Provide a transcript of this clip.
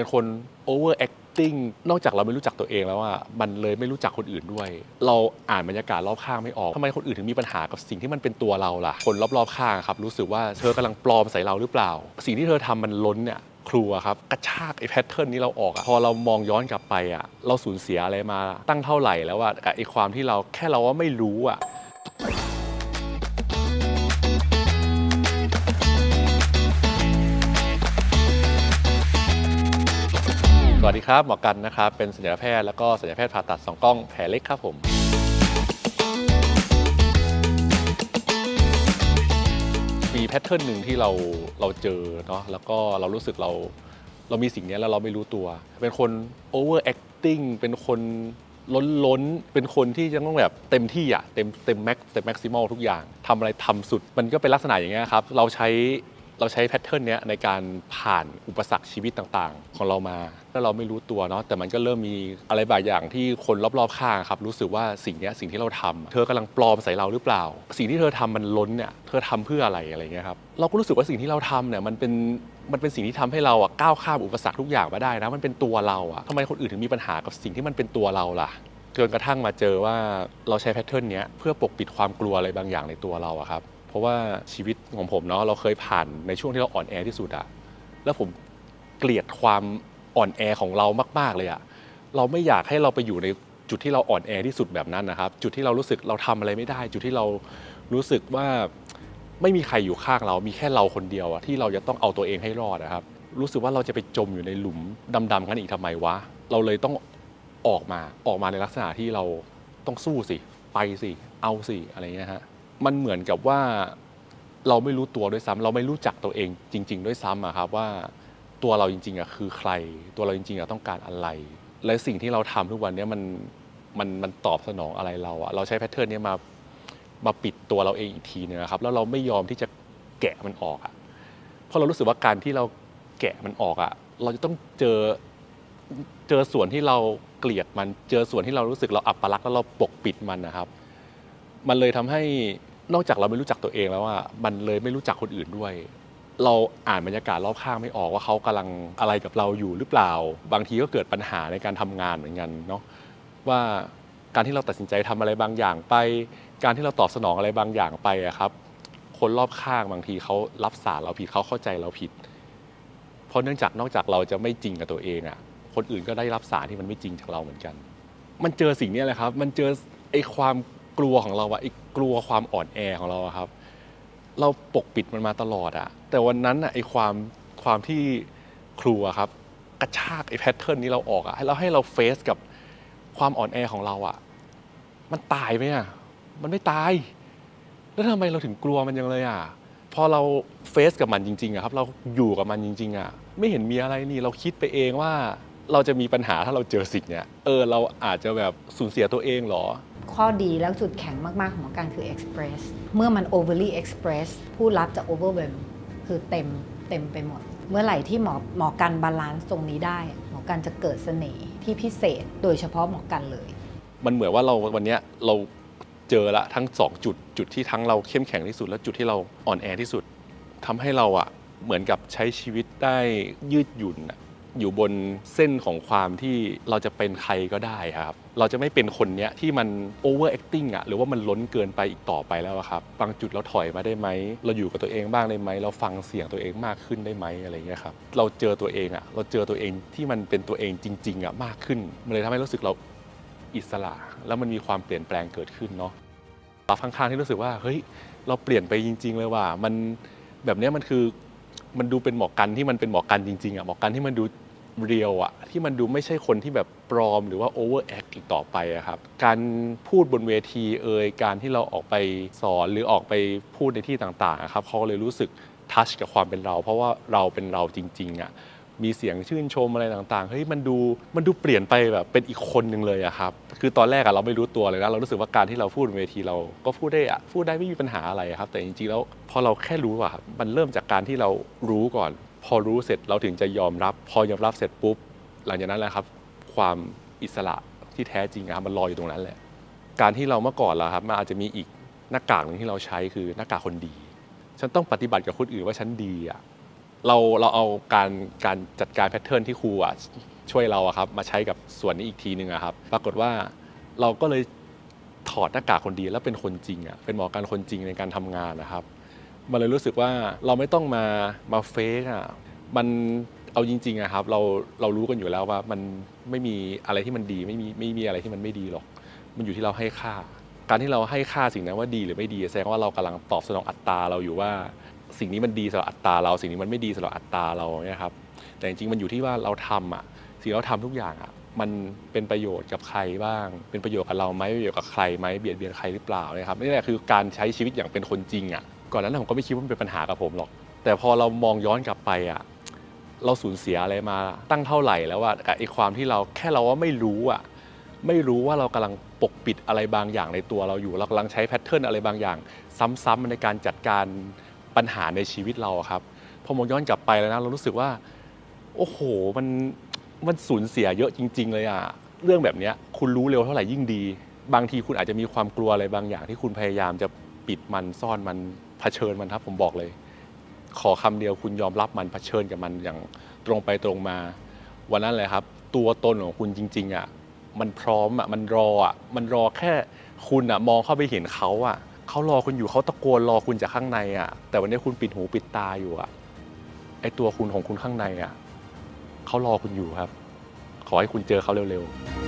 เป็นคน over acting นอกจากเราไม่รู้จักตัวเองแล้วอะมันเลยไม่รู้จักคนอื่นด้วย เราอ่านบรรยากาศรอบข้างไม่ออกทำไมคนอื่นถึงมีปัญหากับสิ่งที่มันเป็นตัวเราล่ะ คนรอบๆข้างครับรู้สึกว่าเธอกำลังปลอมใส่เราหรือเปล่า สิ่งที่เธอทำมันล้นเนี่ยครัวครับกระชากไอ้แพทเทิร์นนี้เราออกอะพอเรามองย้อนกลับไปอะเราสูญเสียอะไรมาตั้งเท่าไหร่แล้วอะกับไอ้ความที่เราแค่เราว่าไม่รู้อะ วัสดีครับหมอกันนะครับ เป็นศัลยแพทย์แล้วก็ศัลยแพทย์ผ่าตัดสองกล้องแผลเล็กครับผมมีแพทเทิร์นหนึ่งที่เราเราเจอเนาะแล้วก็เรารู้สึกเราเรามีสิ่งนี้แล้วเราไม่รู้ตัว เป็นคน over acting เป็นคนล้นล้นเป็นคนที่จะต้องแบบเต็มที่อะเต็มเต็มแม็กเต็มแม็กซิมอลทุกอย่างทำอะไรทำสุด มันก็เป็นลักษณะอย่างเงี้ยครับ เราใช้ เราใช้แพทเทิร์นเนี้ยในการผ่านอุปสรรคชีวิตต่างๆ ของเรามาแล้วเราไม่รู้ตัวเนาะแต่มันก็เริ่มมีอะไรบางอย่างที่คนรอบๆข้างครับรู้สึกว่าสิ่งเนี้ยสิ่งที่เราทำเธอกำลังปลอมใส่เราหรือเปล่า สิ่งที่เธอทำมันล้นเนี่ยเธอทำเพื่ออะไรอะไรเงี้ยครับเราก็รู้สึกว่าสิ่งที่เราทำเนี่ยมันเป็นมันเป็นสิ่งที่ทำให้เราอะก้าวข้ามอุปสรรคทุกอย่างมาได้นะมันเป็นตัวเราอะทำไมคนอื่นถึงมีปัญหากับสิ่งที่มันเป็นตัวเราล่ะ จนกระทั่งมาเจอว่าเราใช้แพทเทิร์นเนี้ยเพื่อปกปิดความกลัวอะไรบางอย่างในตัวเราอะครับ เพราะว่าชีวิตของผมเนาะเราเคยผ่านในช่วงที่เราอ่อนแอที่สุดอะแล้วผมเกลียดความอ่อนแอของเรามาก ๆเลยอะเราไม่อยากให้เราไปอยู่ในจุดที่เราอ่อนแอที่สุดแบบนั้นนะครับ จุดที่เรารู้สึกเราทำอะไรไม่ได้ จุดที่เรารู้สึกว่าไม่มีใครอยู่ข้างเรา มีแค่เราคนเดียวอะที่เราจะต้องเอาตัวเองให้รอดนะครับ รู้สึกว่าเราจะไปจมอยู่ในหลุมดำๆกันอีกทำไมวะ เราเลยต้องออกมาออกมาในลักษณะที่เราต้องสู้สิ ไปสิ เอาสิ อะไรเงี้ยฮะ มันเหมือนกับว่าเราไม่รู้ตัวด้วยซ้ำเราไม่รู้จักตัวเองจริง ๆ ด้วยซ้ำอะครับว่าตัวเราจริงๆอะคือใคร ตัวเราจริงๆอะต้องการอะไร และสิ่งที่เราทำทุกวันเนี้ยมันมันมันตอบสนองอะไรเราอะเราใช้แพทเทิร์นเนี้ยมามาปิดตัวเราเองอีกทีนึงนะครับ แล้วเราไม่ยอมที่จะแกะมันออกอะเพราะเรารู้สึกว่าการที่เราแกะมันออกอะเราจะต้องเจอเจอส่วนที่เราเกลียดมันเจอส่วนที่เรารู้สึกเราอับปลักษณ์แล้วเราปกปิดมันนะครับ มันเลยทำให้ นอกจากเราไม่รู้จักตัวเองแล้วว่ามันเลยไม่รู้จักคนอื่นด้วย เราอ่านบรรยากาศรอบข้างไม่ออกว่าเขากำลังอะไรกับเราอยู่หรือเปล่า บางทีก็เกิดปัญหาในการทำงานเหมือนกันเนาะว่าการที่เราตัดสินใจทำอะไรบางอย่างไป การที่เราตอบสนองอะไรบางอย่างไปอะครับ คนรอบข้างบางทีเขารับสารเราผิดเขาเข้าใจเราผิด เพราะเนื่องจากนอกจากเราจะไม่จริงกับตัวเองอะคนอื่นก็ได้รับสารที่มันไม่จริงจากเราเหมือนกัน มันเจอสิ่งนี้แหละครับ มันเจอไอ้ความกลัวของเราอะไอ้ กลัวความอ่อนแอของเราอะครับ เราปกปิดมันมาตลอดอะแต่วันนั้นอะไอ้ความความที่ครูอะครับ กระชากไอ้แพทเทิร์นนี้เราออกอะให้เราให้เราเฟซกับความอ่อนแอของเราอะมันตายไหมอะมันไม่ตาย แล้วทำไมเราถึงกลัวมันยังเลยอะพอเราเฟซกับมันจริงๆอะครับ เราอยู่กับมันจริง ๆอะไม่เห็นมีอะไรนี่เราคิดไปเองว่าเราจะมีปัญหาถ้าเราเจอสิ่งเนี้ย เออ เราอาจจะแบบสูญเสียตัวเองเหรอ ข้อดีแล้วจุดแข็งมาก ๆ ของหมอการคือ express เมื่อมัน overly express ผู้รับจะ overwhelm คือเต็มเต็มไปหมด เมื่อไหร่ที่หมอหมอกันบาลานซ์ตรงนี้ได้ หมอกันจะเกิดเสน่ห์ที่พิเศษ โดยเฉพาะหมอกันเลย มันเหมือนว่าเราวันเนี้ยเราเจอละทั้งสองจุดจุดที่ทั้งเราเข้มแข็งที่สุด และจุดที่เราอ่อนแอที่สุดทำให้เราอะเหมือนกับใช้ชีวิตได้ยืดหยุ่นอะ อยู่บนเส้นของความที่เราจะเป็นใครก็ได้ครับ เราจะไม่เป็นคนเนี้ยที่มัน over acting อะหรือว่ามันล้นเกินไปอีกต่อไปแล้วอะครับบางจุดเราถอยมาได้ไหม เราอยู่กับตัวเองบ้างได้ไหม เราฟังเสียงตัวเองมากขึ้นได้ไหมอะไรเงี้ยครับเราเจอตัวเองอะเราเจอตัวเองที่มันเป็นตัวเองจริงๆอะมากขึ้น มันเลยทำให้รู้สึกเราอิสระ แล้วมันมีความเปลี่ยนแปลงเกิดขึ้นเนาะรับข้างๆที่รู้สึกว่าเฮ้ยเราเปลี่ยนไปจริง ๆ เลยว่ามันแบบเนี้ยมันคือ มันดูเป็นหมอกันที่มันเป็นหมอกันจริงๆอะหมอกันที่มันดูเรียวอะที่มันดูไม่ใช่คนที่แบบปลอมหรือว่าโอเวอร์แอคอีกต่อไปอะครับการพูดบนเวทีเอ่ยการที่เราออกไปสอนหรือออกไปพูดในที่ต่างๆครับเขาเลยรู้สึกทัชกับความเป็นเรา เพราะว่าเราเป็นเราจริงๆอะ มีเสียงชื่นชมอะไรต่างๆ เฮ้ยมันดูมันดูเปลี่ยนไปแบบเป็นอีกคนหนึ่งเลยอะครับ คือตอนแรกอะเราไม่รู้ตัวเลยนะ เรารู้สึกว่าการที่เราพูดบนเวทีเราก็พูดได้อะพูดได้ไม่มีปัญหาอะไรครับ แต่จริงๆแล้วพอเราแค่รู้อะครับมันเริ่มจากการที่เรารู้ก่อน พอรู้เสร็จเราถึงจะยอมรับ พอยอมรับเสร็จปุ๊บ หลังจากนั้นแหละครับ ความอิสระที่แท้จริงอะมันรอยอยู่ตรงนั้นแหละ การที่เราเมื่อก่อนล้วครับมันอาจจะมีอีกหน้ากากหนึ่งที่เราใช้คือหน้ากากคนดี ฉันต้องปฏิบัติกับคนอื่นว่าฉันดีอะ เราเราเอาการการจัดการแพทเทิร์นที่ครูอะช่วยเราอะครับมาใช้กับส่วนนี้อีกทีหนึ่งอะครับ ปรากฏว่าเราก็เลยถอดหน้ากากคนดีแล้วเป็นคนจริงอะเป็นหมอการคนจริงในการทำงานนะครับ มันเลยรู้สึกว่าเราไม่ต้องมามาเฟกอะมันเอาจริงๆอะครับเราเรารู้กันอยู่แล้วว่ามันไม่มีอะไรที่มันดีไม่มีไม่มีอะไรที่มันไม่ดีหรอก มันอยู่ที่เราให้ค่า การที่เราให้ค่าสิ่งนั้นว่าดีหรือไม่ดีแสดงว่าเรากำลังตอบสนองอัตราเราอยู่ว่า สิ่งนี้มันดีสำหรับอัตราเราสิ่งนี้มันไม่ดีสำหรับอัตราเราเนี่ยครับแต่จริงๆมันอยู่ที่ว่าเราทำอะสิ่งที่เราทำทุกอย่างอะมันเป็นประโยชน์กับใครบ้าง เป็นประโยชน์กับเราไหมประโยชน์กับใครไหมเบียดเบียนใครหรือเปล่านะครับนี่แหละคือการใช้ชีวิตอย่างเป็นคนจริงอะก่อนหนานั้นผมก็ไม่คิดว่ามันเป็นปัญหากับผมหรอก แต่พอเรามองย้อนกลับไปอะเราสูญเสียอะไรมาตั้งเท่าไหร่แล้วว่ากับไอ้ความที่เราแค่เราว่าไม่รู้อะไม่รู้ว่าเรากำลังปกปิดอะไรบางอย่างในตัวเราอยู่ เรากำลังใช้แพทเทิร์นอะไรบางอย่าง ซ้ำๆในการจัดการ ปัญหาในชีวิตเราอะครับพอมองย้อนกลับไปแล้วนะเรารู้สึกว่า โอ้โหมันมันสูญเสียเยอะจริง ๆ เลยอะเรื่องแบบเนี้ยคุณรู้เร็วเท่าไหร่ยิ่งดี บางทีคุณอาจจะมีความกลัวอะไรบางอย่างที่คุณพยายามจะปิดมันซ่อนมันเผชิญมันครับผมบอกเลย ขอคำเดียวคุณยอมรับมันเผชิญกับมันอย่างตรงไปตรงมา วันนั้นเลยครับ ตัวตนของคุณจริง ๆอะมันพร้อมอะมันรออะมันรอแค่คุณอะมองเข้าไปเห็นเขาอะ เขารอคุณอยู่เขาตะโกนรอคุณจากข้างในอะแต่วันนี้คุณปิดหูปิดตาอยู่อะไอตัวคุณของคุณข้างในอะเขารอคุณอยู่ครับ ขอให้คุณเจอเขาเร็วๆ